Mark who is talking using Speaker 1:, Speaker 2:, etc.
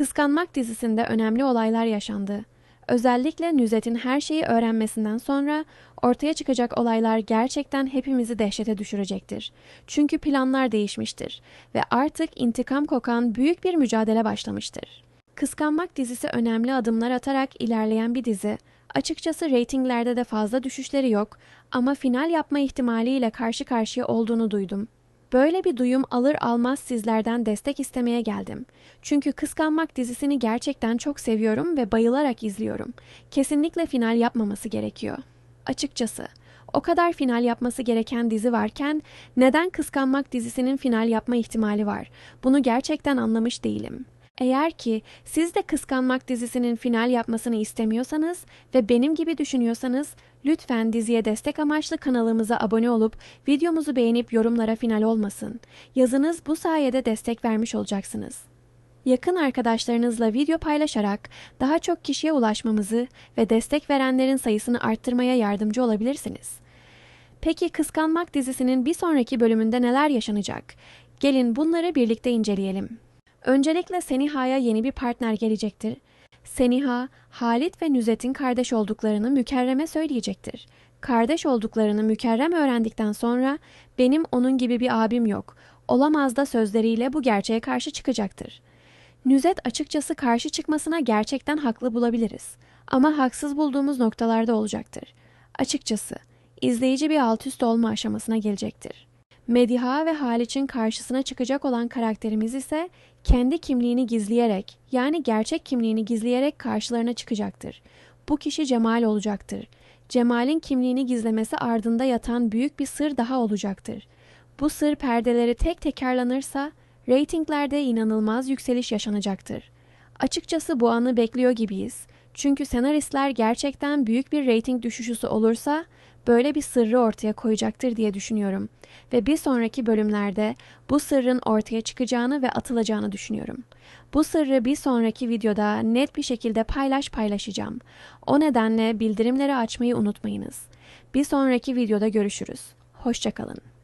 Speaker 1: Kıskanmak dizisinde önemli olaylar yaşandı. Özellikle Nüzet'in her şeyi öğrenmesinden sonra ortaya çıkacak olaylar gerçekten hepimizi dehşete düşürecektir. Çünkü planlar değişmiştir ve artık intikam kokan büyük bir mücadele başlamıştır. Kıskanmak dizisi önemli adımlar atarak ilerleyen bir dizi. Açıkçası reytinglerde de fazla düşüşleri yok ama final yapma ihtimaliyle karşı karşıya olduğunu duydum. Böyle bir duyum alır almaz sizlerden destek istemeye geldim. Çünkü Kıskanmak dizisini gerçekten çok seviyorum ve bayılarak izliyorum. Kesinlikle final yapmaması gerekiyor. Açıkçası o kadar final yapması gereken dizi varken neden Kıskanmak dizisinin final yapma ihtimali var? Bunu gerçekten anlamış değilim. Eğer ki siz de Kıskanmak dizisinin final yapmasını istemiyorsanız ve benim gibi düşünüyorsanız lütfen diziye destek amaçlı kanalımıza abone olup videomuzu beğenip yorumlara final olmasın. Yazınız bu sayede destek vermiş olacaksınız. Yakın arkadaşlarınızla video paylaşarak daha çok kişiye ulaşmamızı ve destek verenlerin sayısını arttırmaya yardımcı olabilirsiniz. Peki Kıskanmak dizisinin bir sonraki bölümünde neler yaşanacak? Gelin bunları birlikte inceleyelim. Öncelikle Seniha'ya yeni bir partner gelecektir. Seniha, Halit ve Nüzet'in kardeş olduklarını Mükerrem'e söyleyecektir. Kardeş olduklarını Mükerrem öğrendikten sonra benim onun gibi bir abim yok, olamaz da sözleriyle bu gerçeğe karşı çıkacaktır. Nüzet açıkçası karşı çıkmasına gerçekten haklı bulabiliriz. Ama haksız bulduğumuz noktalarda olacaktır. Açıkçası izleyici bir alt üst olma aşamasına gelecektir. Mediha ve Haliç'in karşısına çıkacak olan karakterimiz ise kendi kimliğini gizleyerek yani gerçek kimliğini gizleyerek karşılarına çıkacaktır. Bu kişi Cemal olacaktır. Cemal'in kimliğini gizlemesi ardında yatan büyük bir sır daha olacaktır. Bu sır perdeleri tek tekrarlanırsa reytinglerde inanılmaz yükseliş yaşanacaktır. Açıkçası bu anı bekliyor gibiyiz. Çünkü senaristler gerçekten büyük bir reyting düşüşüsü olursa böyle bir sırrı ortaya koyacaktır diye düşünüyorum. Ve bir sonraki bölümlerde bu sırrın ortaya çıkacağını ve atılacağını düşünüyorum. Bu sırrı bir sonraki videoda net bir şekilde paylaş paylaşacağım. O nedenle bildirimleri açmayı unutmayınız. Bir sonraki videoda görüşürüz. Hoşçakalın.